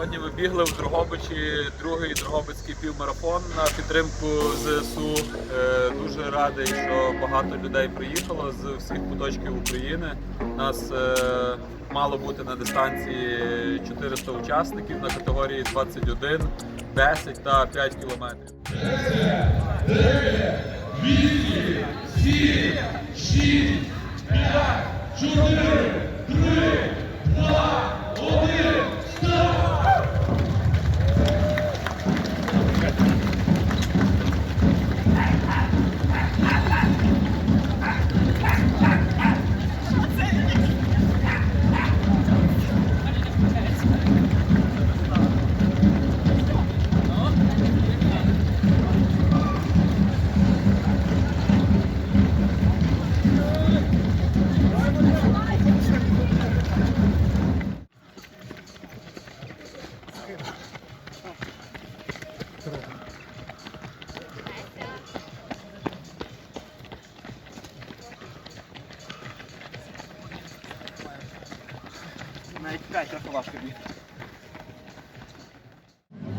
Сьогодні ми бігли в Дрогобичі другий Дрогобицький півмарафон на підтримку ЗСУ. Е, Дуже радий, що багато людей приїхало з всіх куточків України. Нас е, мало бути на дистанції 400 учасників на категорії 21, 10 та 5 кілометрів.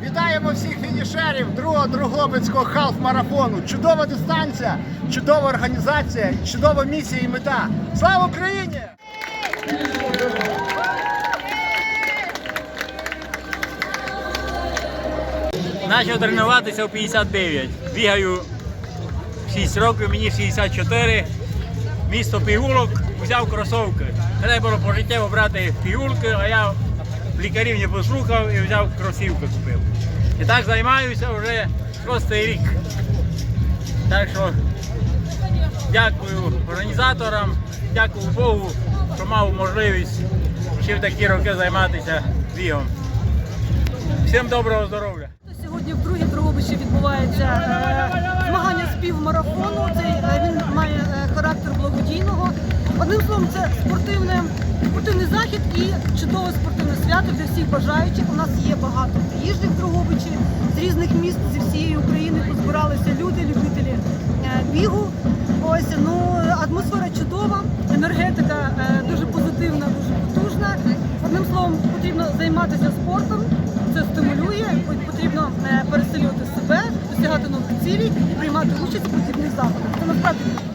Вітаємо всіх фінішерів другого Дрогобицького халф-марафону. Чудова дистанція, чудова організація, чудова місія і мета. Слава Україні! Почав тренуватися в 59. Бігаю 6 років, мені 64. Місто Пігулок взяв кросовки. Треба було пожиттєво брати пігулки, а я лікарів не послухав і взяв кросівки купив. І так займаюся вже шостий рік. Так що дякую організаторам, дякую Богу, що мав можливість ще в такі роки займатися бігом. Всім доброго здоров'я! Дрогобичі відбувається е, змагання з півмарафону. Е, він має е, характер благодійного. Одним словом, це спортивне, спортивний захід і чудове спортивне свято для всіх бажаючих. У нас є багато приїжджих Дрогобичі з різних міст зі всієї України. Позбиралися люди, любителі бігу. Ось ну атмосфера чудова, енергетика дуже позитивна, цілей і приймати участь в подібних заходах. Це насправді!